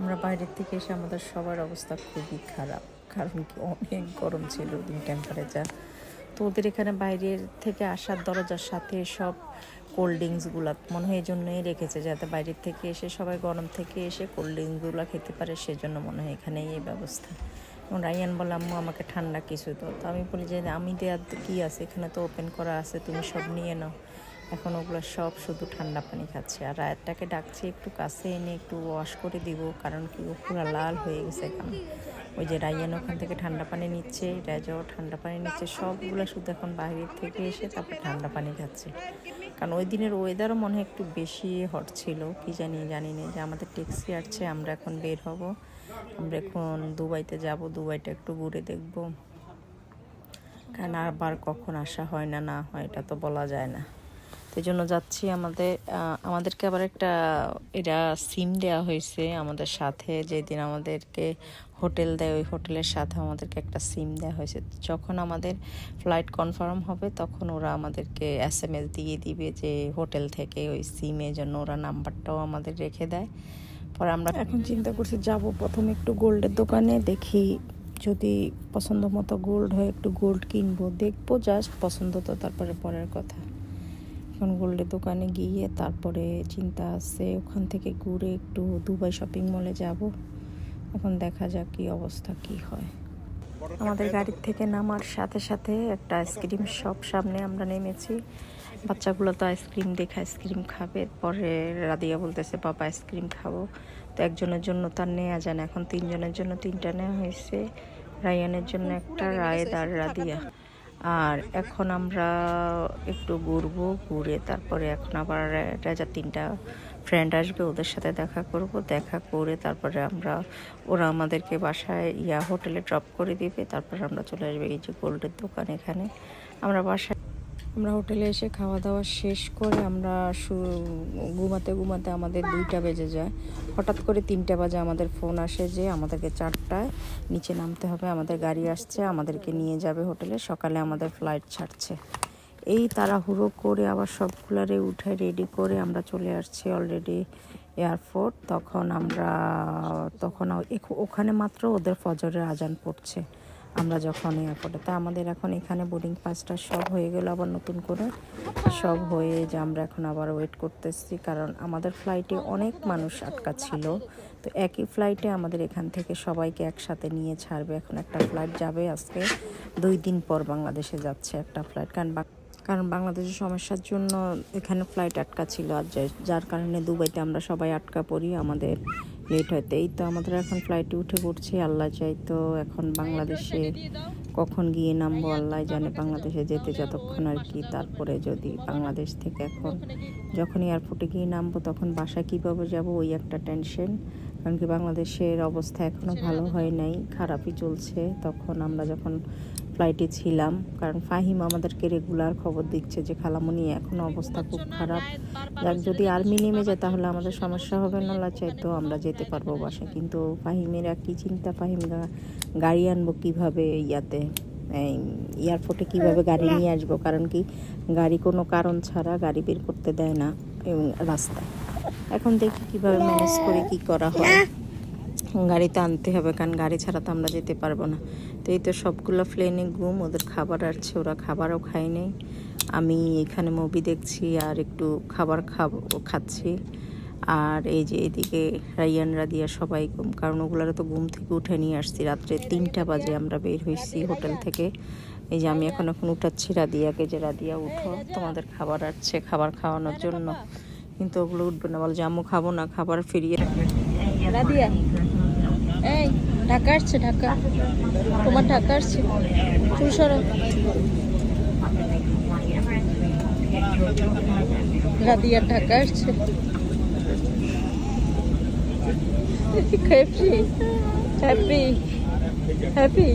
আমরা বাইরের থেকে এসে আমাদের সবার অবস্থা খুবই খারাপ। কারণ কি, অনেক গরম ছিল দিন টেম্পারেচার তো ওদের এখানে বাইরের থেকে আসার দরজার সাথে সব কোল্ড ড্রিঙ্কসগুলো মনে হয় এই জন্যই রেখেছে, যাতে বাইরের থেকে এসে সবাই গরম থেকে এসে কোল্ড ড্রিঙ্কসগুলো খেতে পারে, সেজন্য মনে হয় এখানেই এই ব্যবস্থা। এবং রায়ান বলে, আম্মু, আমাকে ঠান্ডা কিছু তো তো আমি বলি যে, আমি দেওয়ার কী আছে? এখানে তো ওপেন করা আছে, তুমি সব নিয়ে নাও। এখন ওগুলো সব শুধু ঠান্ডা পানি খাচ্ছে। আর রায়টাকে ডাকছি, একটু কাছে এনে একটু ওয়াশ করে দিব, কারণ কি ও পুরো লাল হয়ে গেছে এখন। ওই যে রায়ান ওখান থেকে ঠান্ডা পানি নিচ্ছে রাজাও ঠান্ডা পানি নিচ্ছে, সবগুলো শুধু এখন বাইরের থেকে এসে তারপর ঠান্ডা পানি খাচ্ছে। কারণ ওই দিনের ওয়েদারও মনে হয় একটু বেশি হট ছিল, কি জানি জানি না যে আমাদের ট্যাক্সি আসছে, আমরা এখন বের হব। আমরা এখন দুবাইতে যাব, দুবাইটা একটু ঘুরে দেখব। কারণ আবার কখন আসা হয় না না হয়, এটা তো বলা যায় না। তো জন্য যাচ্ছি আমাদের আমাদেরকে আবার একটা, এরা সিম দেওয়া হয়েছে আমাদের সাথে। যেদিন আমাদেরকে হোটেল দেয়, ওই হোটেলের সাথে আমাদেরকে একটা সিম দেওয়া হয়েছে। যখন আমাদের ফ্লাইট কনফার্ম হবে, তখন ওরা আমাদেরকে এস এম এস দিয়ে দিবে যে হোটেল থেকে ওই সিমের জন্য ওরা নাম্বারটাও আমাদের রেখে দেয়। পরে আমরা এখন চিন্তা করছি, যাব প্রথমে একটু গোল্ডের দোকানে, দেখি যদি পছন্দ মতো গোল্ড হয়, একটু গোল্ড কিনবো। দেখব জাস্ট পছন্দ তো, তারপরে পরের কথা। এখন গোল্ডের দোকানে গিয়ে তারপরে চিন্তা আছে ওখান থেকে ঘুরে একটু দুবাই শপিং মলে যাব। এখন দেখা যাক কি অবস্থা, কি হয়। আমাদের গাড়ির থেকে নামার সাথে সাথে একটা আইসক্রিম শপ সামনে আমরা নেমেছি। বাচ্চাগুলো তো আইসক্রিম দেখে আইসক্রিম খাবে। পরে রাদিয়া বলতেছে, বাবা, আইসক্রিম খাব। তো একজনের জন্য তার নেওয়া যায় না। এখন তিনজনের জন্য তিনটা নেওয়া হয়েছে। রায়ানের জন্য একটা, রায়েদ আর রাদিয়া। আর এখন আমরা একটু ঘুরবো, ঘুরে তারপরে এখন আবার রাজা তিনটা ফ্রেন্ড আসবে, ওদের সাথে দেখা করব। দেখা করে তারপরে আমরা, ওরা আমাদেরকে বাসায়, ইয়া হোটেলে ড্রপ করে দিবে। তারপরে আমরা চলে আসবে এই যে গোল্ডের দোকান এখানে। আমরা বাসায় আমরা হোটেলে এসে খাওয়া দাওয়া শেষ করে আমরা ঘুমাতে ঘুমাতে আমাদের দুইটা বেজে যায়। হঠাৎ করে তিনটা বাজে আমাদের ফোন আসে যে আমাদেরকে চারটায় নিচে নামতে হবে, আমাদের গাড়ি আসছে, আমাদেরকে নিয়ে যাবে হোটেলে, সকালে আমাদের ফ্লাইট ছাড়ছে। এই তাড়াহুড়ো করে আবার সবগুলারে উঠে রেডি করে আমরা চলে আসছি অলরেডি এয়ারপোর্ট তখন আমরা তখন ওখানে মাত্র ওদের ফজরের আজান পড়ছে। আমরা যখন এয়ারপোর্টে তা আমাদের এখন এখানে বোর্ডিং পাসটা সব হয়ে গেল, আবার নতুন করে সব হয়ে যে আমরা এখন আবার ওয়েট করতেছি, কারণ আমাদের ফ্লাইটে অনেক মানুষ আটকা ছিল। তো একই ফ্লাইটে আমাদের এখান থেকে সবাইকে একসাথে নিয়ে ছাড়বে, এখন একটা ফ্লাইট যাবে আজকে। দুই দিন পর বাংলাদেশে যাচ্ছে একটা ফ্লাইট কারণ কারণ বাংলাদেশের সমস্যার জন্য এখানে ফ্লাইট আটকা ছিল, আর যার কারণে দুবাইতে আমরা সবাই আটকা পড়ি, আমাদের লেট হয়তো এই তো আমাদের এখন ফ্লাইটে উঠে পড়ছি, আল্লাহ চাই তো এখন বাংলাদেশে কখন গিয়ে নামবো, আল্লাহ জানে বাংলাদেশে যেতে যতক্ষণ আর কি। তারপরে যদি বাংলাদেশ থেকে এখন যখন এয়ারপোর্টে গিয়ে নামবো, তখন বাসায় কীভাবে যাব, ওই একটা টেনশন কারণ কি বাংলাদেশের অবস্থা এখনও ভালো হয় নাই, খারাপই চলছে। তখন আমরা যখন ফ্লাইটে ছিলাম। কারণ ফাহিম আমাদেরকে রেগুলার খবর দিচ্ছে যে খালামুনি এখন অবস্থা খুব খারাপ। যাক, যদি আর্মি নেমে যায় তাহলে আমাদের সমস্যা হবে না চাইতো আমরা যেতে পারব বাসা কিন্তু ফাহিমের একই চিন্তা? ফাহিম গাড়ি আনব কীভাবে ইয়াতে? এয়ারপোর্টে কীভাবে গাড়ি নিয়ে আসব? কারণ কি, গাড়ি কোনো কারণ ছাড়া গাড়ি বের করতে দেয় না, এবং রাস্তায়। এখন দেখি কীভাবে ম্যানেজ করে কি করা হয়। গাড়িতে আনতে হবে, কারণ গাড়ি ছাড়া তো আমরা যেতে পারব না। তো এই তো সবগুলো প্লেনে ঘুম ওদের খাবার আসছে ওরা খাবারও খায় নেই। আমি এখানে মুভি দেখছি আর একটু খাবার খাব, খাচ্ছি। আর এই যে এদিকে রাইয়ান, রাদিয়া সবাই ঘুম, কারণ ওগুলার তো ঘুম থেকে উঠে নিয়ে আসছি। রাত্রে তিনটা বাজে আমরা বের হয়েছি হোটেল থেকে। এই যে আমি এখন এখন উঠাচ্ছি রাদিয়াকে যে, রাদিয়া, উঠো, তোমাদের খাবার আসছে খাবার খাওয়ানোর জন্য। কিন্তু ওগুলো উঠবে না। বলে আম্মু, খাব না, খাবার ফিরিয়ে রাদিয়া এই, ঢাকা আসছে, ঢাকা। তোমার ঢাকা আসছে। চুল সরো রাদিয়ার ঢাকা আসছে। Happy happy happy